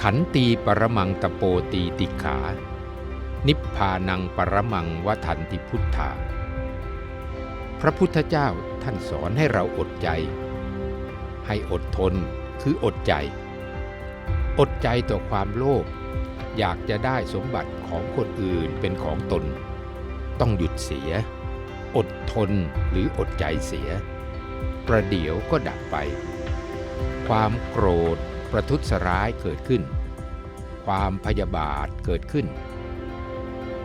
ขันตีปรมังตะโปตีติขา นิพพานังปรมังวทันติพุทธา พระพุทธเจ้าท่านสอนให้เราอดใจ ให้อดทนคืออดใจ อดใจต่อความโลภอยากจะได้สมบัติของคนอื่นเป็นของตน ต้องหยุดเสีย อดทนหรืออดใจเสีย ประเดี๋ยวก็ดับไป ความโกรธ ประทุษร้ายเกิดขึ้น ความพยาบาทเกิดขึ้น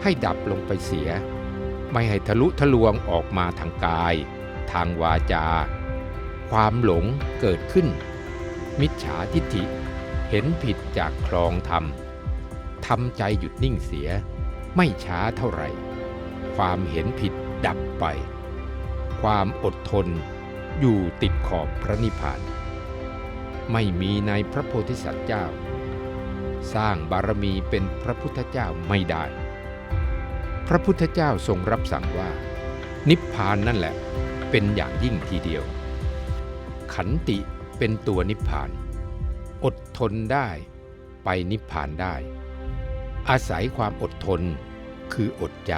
ให้ดับลงไปเสีย ไม่ให้ทะลุทะลวงออกมาทางกาย ทางวาจา ความหลงเกิดขึ้น มิจฉาทิฏฐิเห็นผิดจากคลองธรรมทำใจหยุดนิ่งเสีย ไม่ช้าเท่าไหร่ ความเห็นผิดดับไป ความอดทนอยู่ติดขอบพระนิพพาน ไม่มีในพระโพธิสัตว์เจ้า สร้างบารมีเป็นพระพุทธเจ้าไม่ได้ พระพุทธเจ้าทรงรับสั่งว่า นิพพานนั่นแหละเป็นอย่างยิ่งทีเดียว ขันติเป็นตัวนิพพาน อดทนได้ไปนิพพานได้ อาศัยความอดทนคืออดใจ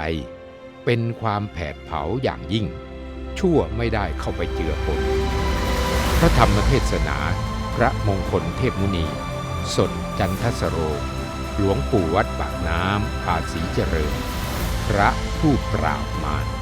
เป็นความแผดเผาอย่างยิ่ง ชั่วไม่ได้เข้าไปเจือปนพระธรรมเทศนา พระมงคลเทพมุนี สดจันทสโร หลวงปู่วัดปากน้ำภาษีเจริญ พระผู้ปราบมาร